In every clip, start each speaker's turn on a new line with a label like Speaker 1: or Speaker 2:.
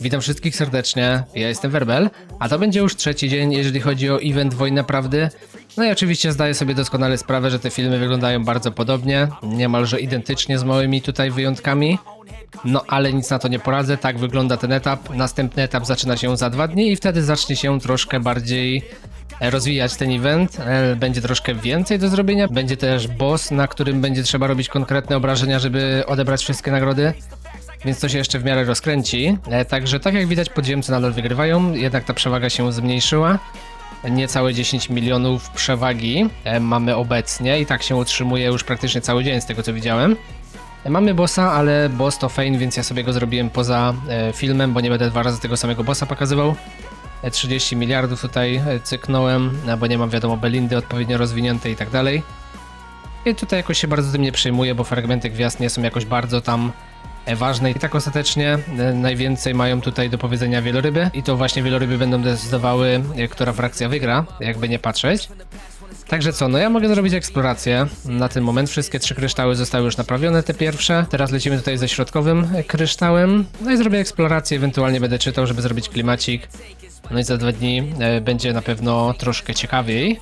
Speaker 1: Witam wszystkich serdecznie, ja jestem Werbel, a to będzie już trzeci dzień, jeżeli chodzi o event Wojna Prawdy. No i oczywiście zdaję sobie doskonale sprawę, że te filmy wyglądają bardzo podobnie, niemalże identycznie z małymi tutaj wyjątkami. No ale nic na to nie poradzę, tak wygląda ten etap. Następny etap zaczyna się za dwa dni i wtedy zacznie się troszkę bardziej e, rozwijać ten event. E, Będzie troszkę więcej do zrobienia. Będzie też boss, na którym będzie trzeba robić konkretne obrażenia, żeby odebrać wszystkie nagrody. Więc to się jeszcze w miarę rozkręci. E, Także tak jak widać podziemcy nadal wygrywają, jednak ta przewaga się zmniejszyła. Niecałe 10 milionów przewagi e, mamy obecnie i tak się utrzymuje już praktycznie cały dzień z tego co widziałem. E, Mamy bossa, ale boss to Fane, więc ja sobie go zrobiłem poza filmem, bo nie będę dwa razy tego samego bossa pokazywał. E, 30 miliardów tutaj cyknąłem, no bo nie mam wiadomo Belindy odpowiednio rozwiniętej i tak dalej. I tutaj jakoś się bardzo tym nie przejmuję, bo fragmenty gwiazd nie są jakoś bardzo tam ważne. I tak ostatecznie e, najwięcej mają tutaj do powiedzenia wieloryby i to właśnie wieloryby będą decydowały, e, która frakcja wygra, jakby nie patrzeć. Także co, no ja mogę zrobić eksplorację. Na ten moment wszystkie trzy kryształy zostały już naprawione, te pierwsze. Teraz lecimy tutaj ze środkowym e, kryształem. No i zrobię eksplorację, ewentualnie będę czytał, żeby zrobić klimacik. No i za dwa dni e, będzie na pewno troszkę ciekawiej.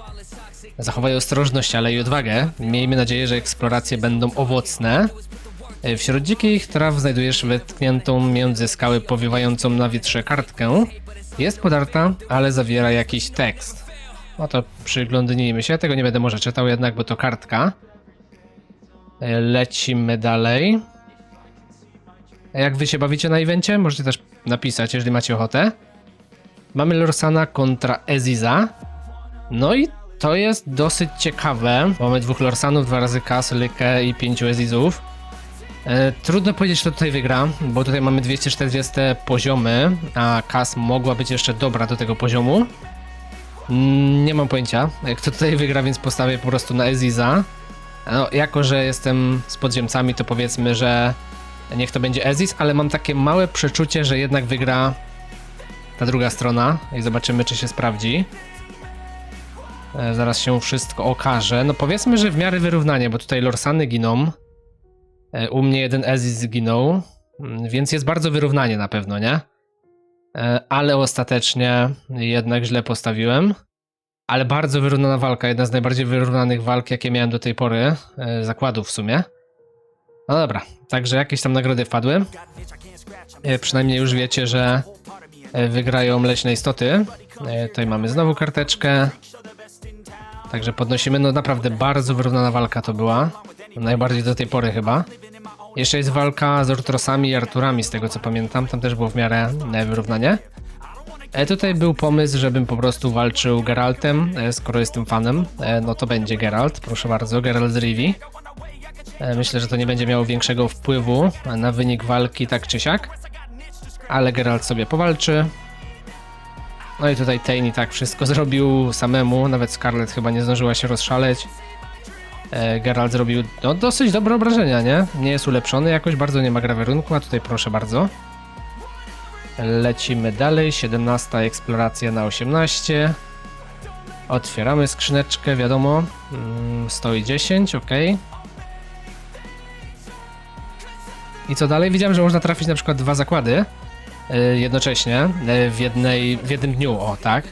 Speaker 1: Zachowaj ostrożność, ale i odwagę. Miejmy nadzieję, że eksploracje będą owocne. E, Wśród dzikich traw znajdujesz wetkniętą między skały powiewającą na wietrze kartkę. Jest podarta, ale zawiera jakiś tekst. No to przyglądnijmy się. Tego nie będę może czytał jednak, bo to kartka. E, Lecimy dalej. A Jak wy się bawicie na evencie? Możecie też napisać, jeżeli macie ochotę. Mamy Lorsana kontra Eziza. No i to jest dosyć ciekawe. Mamy dwóch Lorsanów, dwa razy Kas, Lykę i pięciu Ezizów. E, trudno powiedzieć, kto tutaj wygra, bo tutaj mamy 240 poziomy, a Kas mogła być jeszcze dobra do tego poziomu. Mm, Nie mam pojęcia, e, kto tutaj wygra, więc postawię po prostu na Eziza. No, jako, że jestem z podziemcami, to powiedzmy, że niech to będzie Eziz, ale mam takie małe przeczucie, że jednak wygra ta druga strona i zobaczymy, czy się sprawdzi. E, Zaraz się wszystko okaże. No powiedzmy, że w miarę wyrównanie, bo tutaj Lorsany giną. E, U mnie jeden Eziz zginął, mm, więc jest bardzo wyrównanie na pewno, nie? E, Ale ostatecznie jednak źle postawiłem. Ale bardzo wyrównana walka, jedna z najbardziej wyrównanych walk, jakie miałem do tej pory, e, zakładów w sumie. No dobra, także jakieś tam nagrody wpadły. Przynajmniej już wiecie, że wygrają leśne istoty. Tutaj mamy znowu karteczkę. Także podnosimy, no naprawdę bardzo wyrównana walka to była. Najbardziej do tej pory chyba. Jeszcze jest walka z Ortrosami i Arturami, z tego co pamiętam. Tam też było w miarę wyrównanie. E, tutaj był pomysł, żebym po prostu walczył Geraltem, e, skoro jestem fanem. E, no to będzie Geralt, proszę bardzo, Geralt z Rivi. E, myślę, że to nie będzie miało większego wpływu na wynik walki tak czy siak. Ale Geralt sobie powalczy. No i tutaj Tain i tak wszystko zrobił samemu, nawet Scarlet chyba nie zdążyła się rozszaleć. E, Geralt zrobił no, dosyć dobre obrażenia, nie? Nie jest ulepszony jakoś, bardzo nie ma grawerunku, a tutaj proszę bardzo. Lecimy dalej, 17 eksploracja na 18. Otwieramy skrzyneczkę, wiadomo. Mm, Stoi 10, ok. I co dalej? Widziałem, że można trafić na przykład dwa zakłady e, jednocześnie e, w, jednej, w jednym dniu, o tak.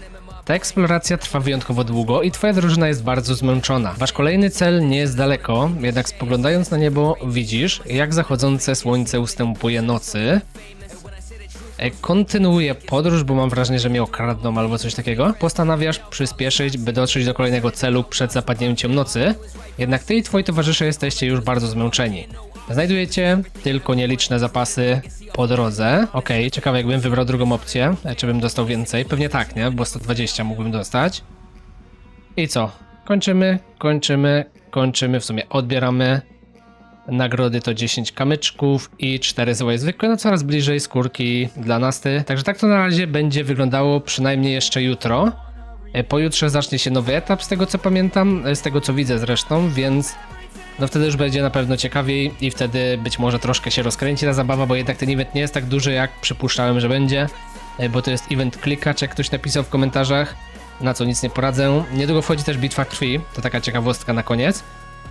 Speaker 1: Ta eksploracja trwa wyjątkowo długo i twoja drużyna jest bardzo zmęczona. Wasz kolejny cel nie jest daleko, jednak spoglądając na niebo widzisz, jak zachodzące słońce ustępuje nocy. E, Kontynuuję podróż, bo mam wrażenie, że mnie okradną albo coś takiego. Postanawiasz przyspieszyć, by dotrzeć do kolejnego celu przed zapadnięciem nocy. Jednak ty i twoi towarzysze jesteście już bardzo zmęczeni. Znajdujecie tylko nieliczne zapasy po drodze. Okej, ciekawe jakbym wybrał drugą opcję, e, czy bym dostał więcej. Pewnie tak, nie? Bo 120 mógłbym dostać. I co? Kończymy, kończymy, kończymy. W sumie odbieramy Nagrody to 10 kamyczków i 4 złoje zwykłe, no coraz bliżej skórki dla Nasty. Także tak to na razie będzie wyglądało przynajmniej jeszcze jutro. E, Pojutrze zacznie się nowy etap z tego co pamiętam, e, z tego co widzę zresztą, więc no wtedy już będzie na pewno ciekawiej i wtedy być może troszkę się rozkręci ta zabawa, bo jednak ten event nie jest tak duży jak przypuszczałem, że będzie, e, bo to jest event klikacz, jak ktoś napisał w komentarzach, na co nic nie poradzę. Niedługo wchodzi też bitwa krwi, to taka ciekawostka na koniec.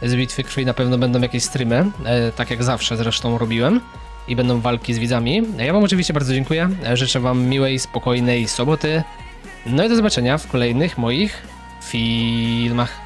Speaker 1: Z bitwy krwi na pewno będą jakieś streamy, e, tak jak zawsze zresztą robiłem. i będą walki z widzami. Ja wam oczywiście bardzo dziękuję, życzę wam miłej, spokojnej soboty. No i do zobaczenia w kolejnych moich filmach.